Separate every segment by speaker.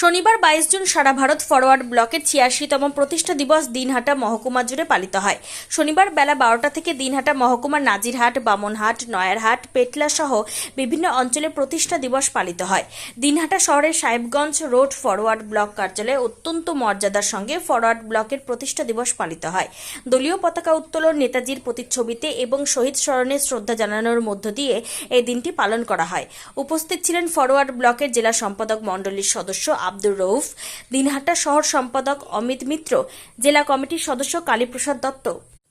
Speaker 1: শনিবার বাইশ জুন সারা ভারত ফরওয়ার্ড ব্লকের ছিয়াশিতম প্রতিষ্ঠা দিবস দিনহাটা মহকুমা জুড়ে পালিত হয়। শনিবার বেলা বারোটা থেকে দিনহাটা মহকুমার নাজিরহাট, বামনহাট, নয়ারহাট পেটলা সহ বিভিন্ন অঞ্চলে প্রতিষ্ঠা দিবস পালিত হয়। দিনহাটা শহরের সাহেবগঞ্জ রোড ফরওয়ার্ড ব্লক কার্যালয়ে অত্যন্ত মর্যাদার সঙ্গে ফরওয়ার্ড ব্লকের প্রতিষ্ঠা দিবস পালিত হয়। দলীয় পতাকা উত্তোলন নেতাজির প্রতিচ্ছবিতে এবং শহীদ স্মরণে শ্রদ্ধা জানানোর মধ্য দিয়ে এই দিনটি পালন করা হয়। উপস্থিত ছিলেন ফরওয়ার্ড ব্লকের জেলা সম্পাদক মণ্ডলীর সদস্য আব্দুর রৌফ দিনহাটা শহর সম্পাদক অমিত মিত্র, জেলা কমিটির সদস্য কালীপ্রসাদ দত্ত।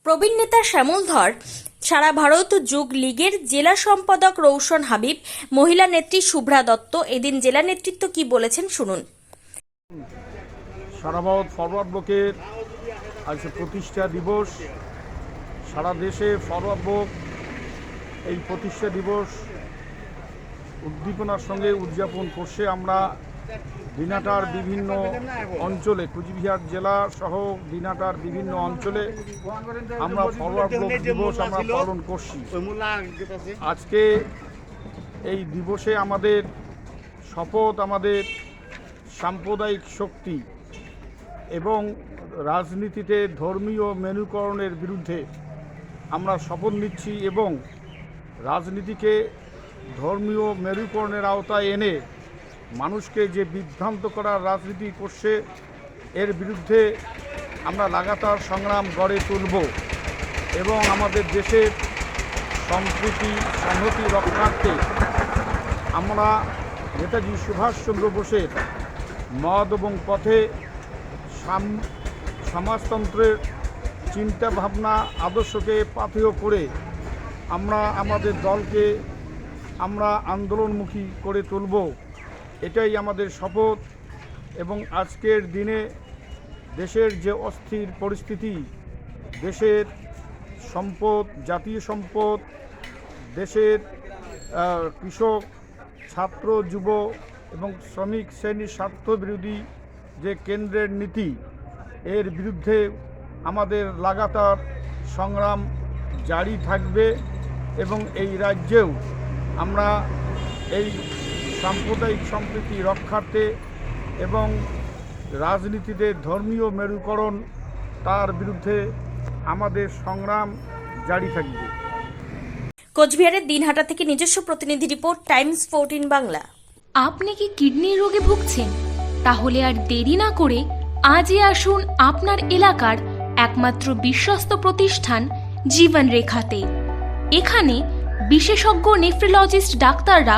Speaker 1: প্রবীণ নেতা শ্যামল ধর, সারা ভারত যুগ লীগের জেলা সম্পাদক রৌশন হাবিব, মহিলা নেত্রী শুভ্রা দত্ত, এদিন জেলা নেতৃত্ব কি বলেছেন শুনুন।
Speaker 2: সারা ভারত ফরওয়ার্ড ব্লকের আজ প্রতিষ্ঠা দিবস। সারা দেশে ফরওয়ার্ড ব্লক এই প্রতিষ্ঠা দিবস উদ্দীপনার সঙ্গে উদযাপন করছে আমরা। দিনাটার বিভিন্ন অঞ্চলে কুচবিহার জেলা সহ দিনাটার বিভিন্ন অঞ্চলে আমরা ফরওয়ার্ড ব্লক দিবস আমরা পালন করছি। আজকে এই দিবসে আমাদের শপথ, আমাদের সাম্প্রদায়িক শক্তি এবং রাজনীতিতে ধর্মীয় মেনুকরণের বিরুদ্ধে আমরা শপথ নিচ্ছি এবং রাজনীতিকে ধর্মীয় মেরুকরণের আওতায় এনে মানুষকে যে বিভ্রান্ত করার রাজনীতি করছে, এর বিরুদ্ধে আমরা লাগাতার সংগ্রাম গড়ে তুলব এবং আমাদের দেশের সম্প্রীতি, সংহতি রক্ষার্থে আমরা নেতাজি সুভাষচন্দ্র বোসের মদ এবং পথে সাম- সমাজতন্ত্রের চিন্তা ভাবনা আদর্শকে পাথেয় করে আমরা আমাদের দলকে আমরা আন্দোলনমুখী করে তুলব। এটাই আমাদের শপথ এবং আজকের দিনে দেশের যে অস্থির পরিস্থিতি, দেশের সম্পদ, জাতীয় সম্পদ, দেশের কৃষক, ছাত্র, যুব এবং শ্রমিক শ্রেণির স্বার্থ বিরোধী যে কেন্দ্রের নীতি, এর বিরুদ্ধে আমাদের লাগাতার সংগ্রাম জারি থাকবে এবং এই রাজ্যেও আমরা এই সাম্প্রদায়িক সম্প্রীতি রক্ষার্থে এবং রাজনীতিতে ধর্মীয় মেরুকরণ তার বিরুদ্ধে আমাদের সংগ্রাম জারি থাকবে।
Speaker 1: কোচবিহারের দিনহাটা থেকে নিজস্ব প্রতিনিধি রিপোর্ট টাইমস ফোরটিন বাংলা।
Speaker 3: আপনি কি কিডনি রোগে ভুগছেন? তাহলে আর দেরি না করে আজই আসুন আপনার এলাকার একমাত্র বিশ্বস্ত প্রতিষ্ঠান জীবন রেখাতে এখানে বিশেষজ্ঞ নেফ্রোলজিস্ট ডাক্তাররা